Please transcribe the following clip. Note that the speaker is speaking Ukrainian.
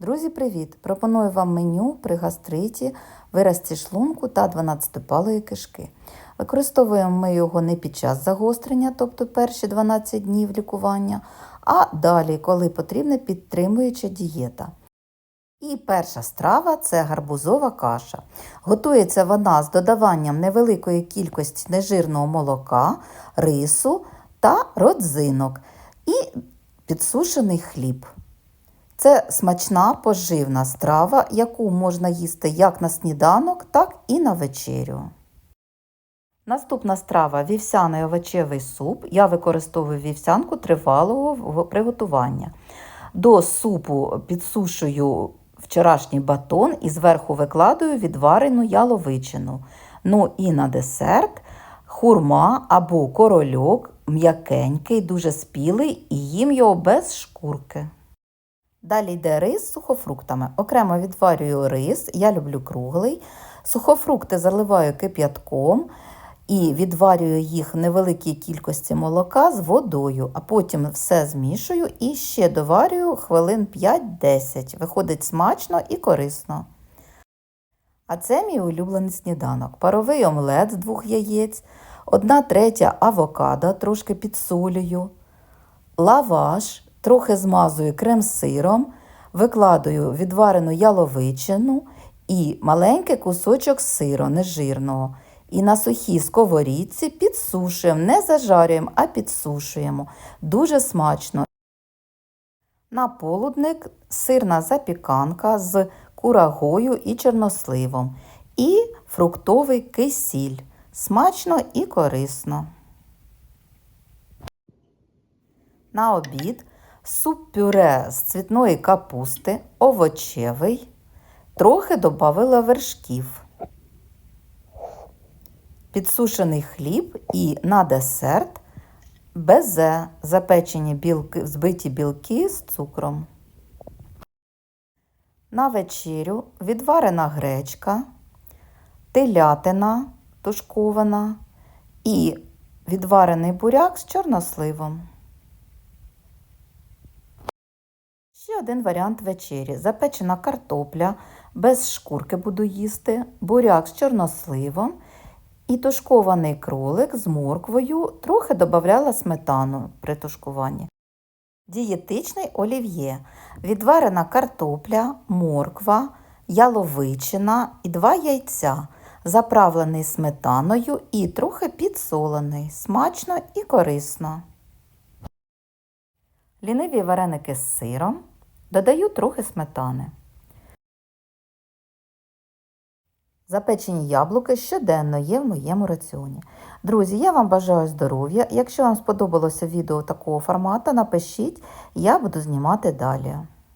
Друзі, привіт! Пропоную вам меню при гастриті, виразці шлунку та 12-палої кишки. Використовуємо ми його не під час загострення, тобто перші 12 днів лікування, а далі, коли потрібна підтримуюча дієта. І перша страва це гарбузова каша. Готується вона з додаванням невеликої кількості нежирного молока, рису та родзинок і підсушений хліб. Це смачна поживна страва, яку можна їсти як на сніданок, так і на вечерю. Наступна страва вівсяний овочевий суп. Я використовую вівсянку тривалого приготування. До супу підсушую вчорашній батон і зверху викладаю відварену яловичину. Ну і на десерт хурма або корольок м'якенький, дуже спілий, і їм його без шкурки. Далі йде рис з сухофруктами. Окремо відварюю рис, я люблю круглий. Сухофрукти заливаю кип'ятком і відварюю їх в невеликій кількості молока з водою, а потім все змішую і ще доварюю хвилин 5-10. Виходить смачно і корисно. А це мій улюблений сніданок. Паровий омлет з двох яєць, одна третя авокадо, трошки підсолюю, лаваш, трохи змазую крем-сиром, викладаю відварену яловичину і маленький кусочок сиру нежирного. І на сухій сковорідці підсушуємо, не зажарюємо, а підсушуємо. Дуже смачно. На полудник сирна запіканка з курагою і чорносливом. І фруктовий кисіль. Смачно і корисно. На обід суп-пюре з цвітної капусти, овочевий, трохи додавила вершків, підсушений хліб і на десерт безе, запечені білки, збиті білки з цукром. На вечерю відварена гречка, телятина тушкована і відварений буряк з чорносливом. Ще один варіант вечері. Запечена картопля, без шкурки буду їсти, буряк з чорносливом і тушкований кролик з морквою, трохи додавала сметану при тушкуванні. Дієтичний олів'є, відварена картопля, морква, яловичина і два яйця, заправлений сметаною і трохи підсолений, смачно і корисно. Ліниві вареники з сиром, додаю трохи сметани. Запечені яблуки щоденно є в моєму раціоні. Друзі, я вам бажаю здоров'я. Якщо вам сподобалося відео такого формату, напишіть, я буду знімати далі.